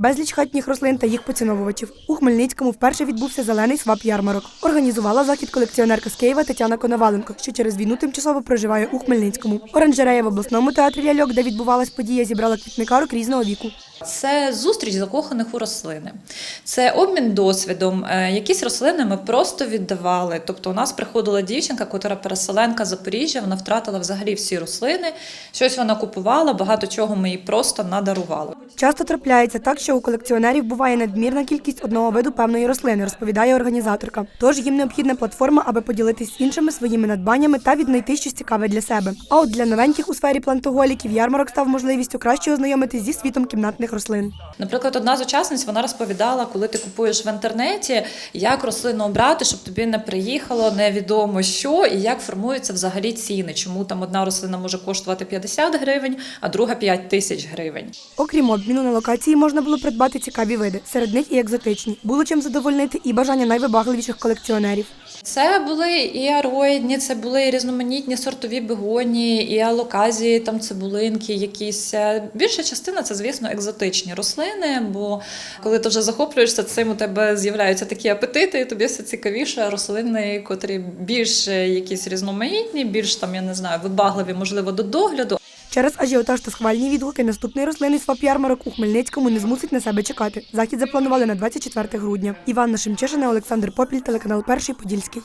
Безліч хатніх рослин та їх поціновувачів. У Хмельницькому вперше відбувся зелений свап ярмарок. Організувала захід колекціонерка з Києва Тетяна Коноваленко, що через війну тимчасово проживає у Хмельницькому. Оранжерея в обласному театрі ляльок, де відбувалась подія, зібрала квітникарок різного віку. Це зустріч закоханих у рослини, це обмін досвідом. Е, Якісь рослини ми просто віддавали. Тобто, у нас приходила дівчинка, котра переселенка Запоріжжя, вона втратила взагалі всі рослини. Щось вона купувала, багато чого ми їй просто надарували. Часто трапляється так, що у колекціонерів буває надмірна кількість одного виду певної рослини, розповідає організаторка. Тож їм необхідна платформа, аби поділитись з іншими своїми надбаннями та віднайти щось цікаве для себе. А от для новеньких у сфері плантоголіків ярмарок став можливістю краще ознайомитись зі світом кімнатних рослин. Наприклад, одна з учасниць вона розповідала, коли ти купуєш в інтернеті, як рослину обрати, щоб тобі не приїхало невідомо що, і як формуються взагалі ціни. Чому там одна рослина може коштувати 50 гривень, а друга 5 тисяч гривень. Окрім обміну на локації, можна було придбати цікаві види. Серед них і екзотичні. Було чим задовольнити і бажання найвибагливіших колекціонерів. Це були і ароїдні, це були і різноманітні сортові бегонії, і алоказії, там цибулинки якісь. Е, Більша частина це, звісно, екзотичні рослини, бо коли ти вже захоплюєшся цим, у тебе з'являються такі апетити, і тобі все цікавіше рослини, котрі більш е, якісь різноманітні, більш там, я не знаю, вибагливі, можливо, до догляду. Через ажіотаж та схвальні відгуки наступний рослинний свап-ярмарок у Хмельницькому не змусить на себе чекати. Захід запланували на 24 грудня. Іванна Шемчишина, Олександр Попіль, телеканал Перший Подільський.